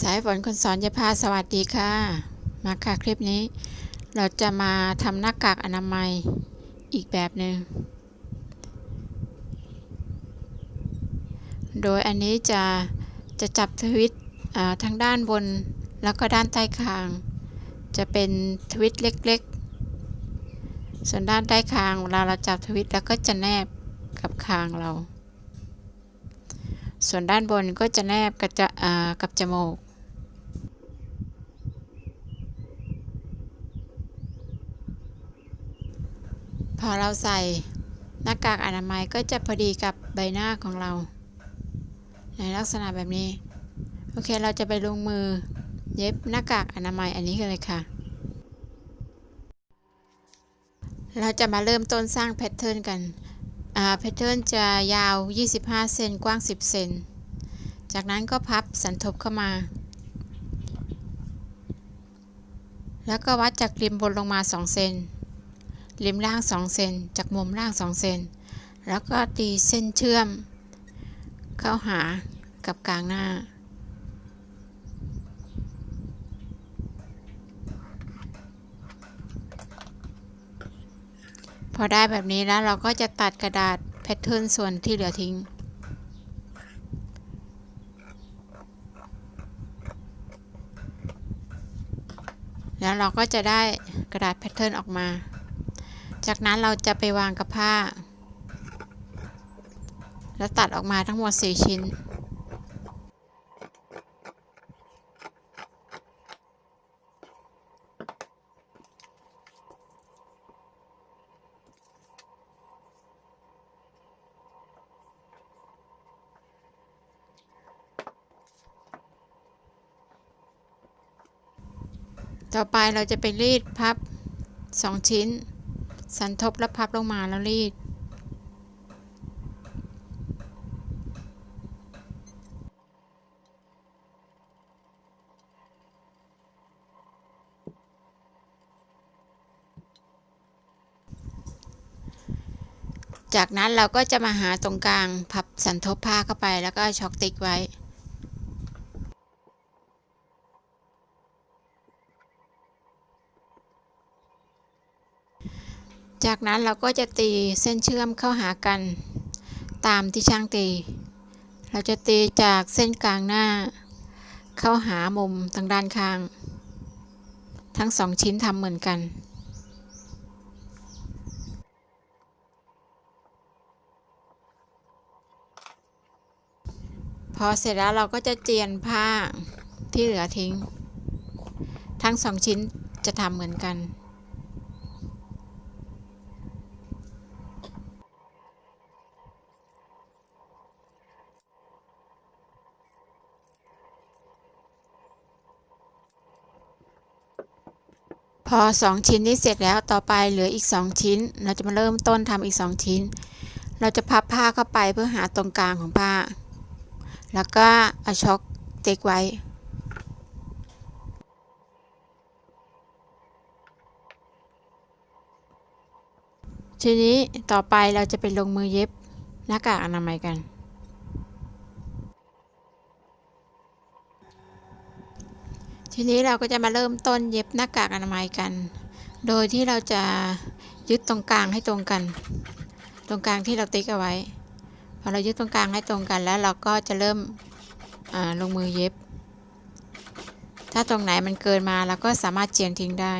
สายฝนคนสอนยาพาสวัสดีค่ะ มาค่ะคลิปนี้ เราจะมาทำหน้ากากอนามัยอีกแบบหนึ่ง โดยอันนี้จะจะจับทวิตอ่าทั้งด้านบนแล้วก็ด้านใต้คาง จะเป็นทวิตเล็กๆ ส่วนด้านใต้คางเวลาเราจับทวิตแล้วก็จะแนบกับคางเราส่วนด้านบนก็จะแนบกับจะกับจมูก พ อเราใส่หน้ากากอนามัยก็จะพอดีกับใบหน้าของเรา ในลักษณะแบบนี้ โอเคเราจะไปลงมือเย็บหน้ากากอนามัยอันนี้กันเลยค่ะ เราจะมาเริ่มต้นสร้างแพทเทิร์นกันแพทเทิร์นจะยาว 25 เซนกว้าง 10 เซน จากนั้นก็พับสันทบเข้ามา แล้วก็วัดจากริมบนลงมา 2 เซน ริมล่าง 2 เซน จากมุมล่าง 2 เซน แล้วก็ตีเส้นเชื่อม เข้าหากับกลางหน้า พอได้แบบนี้แล้วเราก็จะตัดกระดาษแพทเทิร์นส่วนที่เหลือทิ้งแล้วเราก็จะได้กระดาษแพทเทิร์นออกมา จากนั้นเราจะไปวางกับผ้า แล้วตัดออกมาทั้งหมด 4 ชิ้น ต่อไปเราจะไปรีดพับ 2 ชิ้น สันทบแล้วพับลงมาแล้วรีด จากนั้นเราก็จะมาหาตรงกลาง พับสันทบผ้าเข้าไปแล้วก็ช็อกติ๊กไว้ จากนั้นเราก็จะตีเส้นเชื่อมเข้าหากัน ตามที่ช่างตี เราจะตีจากเส้นกลางหน้า เข้าหามุมทางด้านข้าง ทั้งสองชิ้นทำเหมือนกันพอเสร็จแล้วเราก็จะเจียนผ้าที่เหลือทิ้ง ทั้งสองชิ้นจะทำเหมือนกัน อ 2 ชิ้นนี้เสร็จแล้วต่อไปเหลืออีก 2 ชิ้น เราจะมาเริ่มต้นทำอีก 2 ชิ้น เราจะพับผ้าเข้าไปเพื่อหาตรงกลางของผ้า แล้วก็เอาช็อคติ๊กไว้ทีนี้ต่อไปเราจะไปลงมือเย็บหน้ากากอนามัยกัน ทีนี้เราก็จะมาเริ่มต้นเย็บหน้ากากอนามัยกัน โดยที่เราจะยึดตรงกลางให้ตรงกัน ตรงกลางที่เราติ๊กเอาไว้ พอเรายึดตรงกลางให้ตรงกันแล้วเราก็จะเริ่มลงมือเย็บ ถ้าตรงไหนมันเกินมาเราก็สามารถเจียนทิ้งได้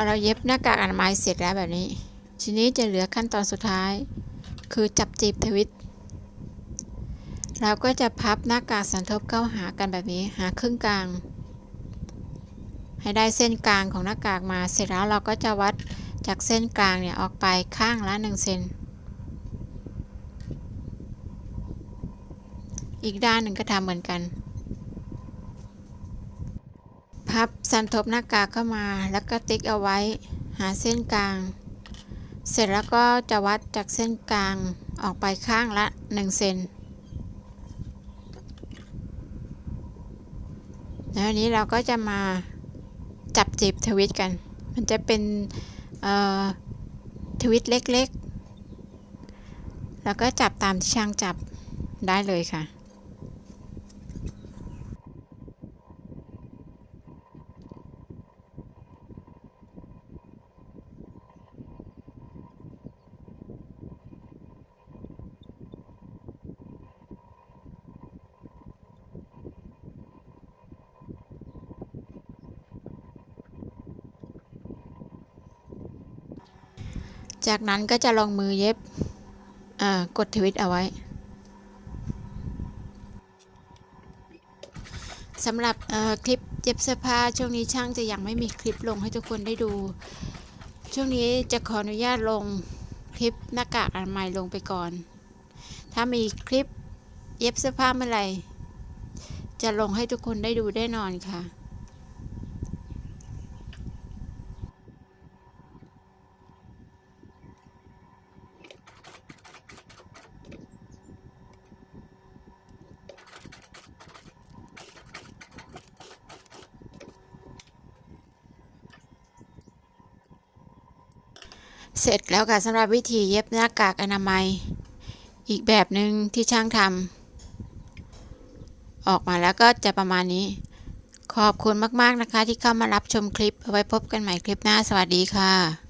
อเราเย็บหน้ากากอนามัยเสร็จแล้วแบบนี้ ทีนี้จะเหลือขั้นตอนสุดท้าย คือจับจีบทวิต เราก็จะพับหน้ากากสันทบเข้าหากันแบบนี้ หาครึ่งกลาง ให้ได้เส้นกลางของหน้ากากมา เสร็จแล้วเราก็จะวัดจากเส้นกลางเนี่ยออกไปข้างละ1เซน อีกด้านหนึ่งก็ทำเหมือนกัน พับสันทบหน้ากากเข้ามาแล้วก็ติ๊กเอาไว้หาเส้นกลาง เสร็จแล้วก็จะวัดจากเส้นกลางออกไปข้างละ 1 เซนแล้วนนี้เราก็จะมาจับจีบทวิตกัน มันจะเป็นทวิตเล็กๆ แล้วก็จับตามที่ช่างจับได้เลยค่ะ จากนั้นก็จะลองมือเย็บกดทวิตเอาไว้สำหรับคลิปเย็บเสื้อผ้าช่วงนี้ช่างจะยังไม่มีคลิปลงให้ทุกคนได้ดู ช่วงนี้จะขออนุญาตลงคลิปหน้ากากอนามัยลงไปก่อน ถ้ามีคลิปเย็บเสื้อผ้าเมื่อไหร่จะลงให้ทุกคนได้ดูแน่นอนค่ะ เสร็จแล้วค่ะสำหรับวิธีเย็บหน้ากากอนามัย อีกแบบหนึ่งที่ช่างทำออกมาแล้วก็จะประมาณนี้ ขอบคุณมาก ๆ นะคะ ที่เข้ามารับชมคลิป เอาไว้พบกันใหม่คลิปหน้า สวัสดีค่ะ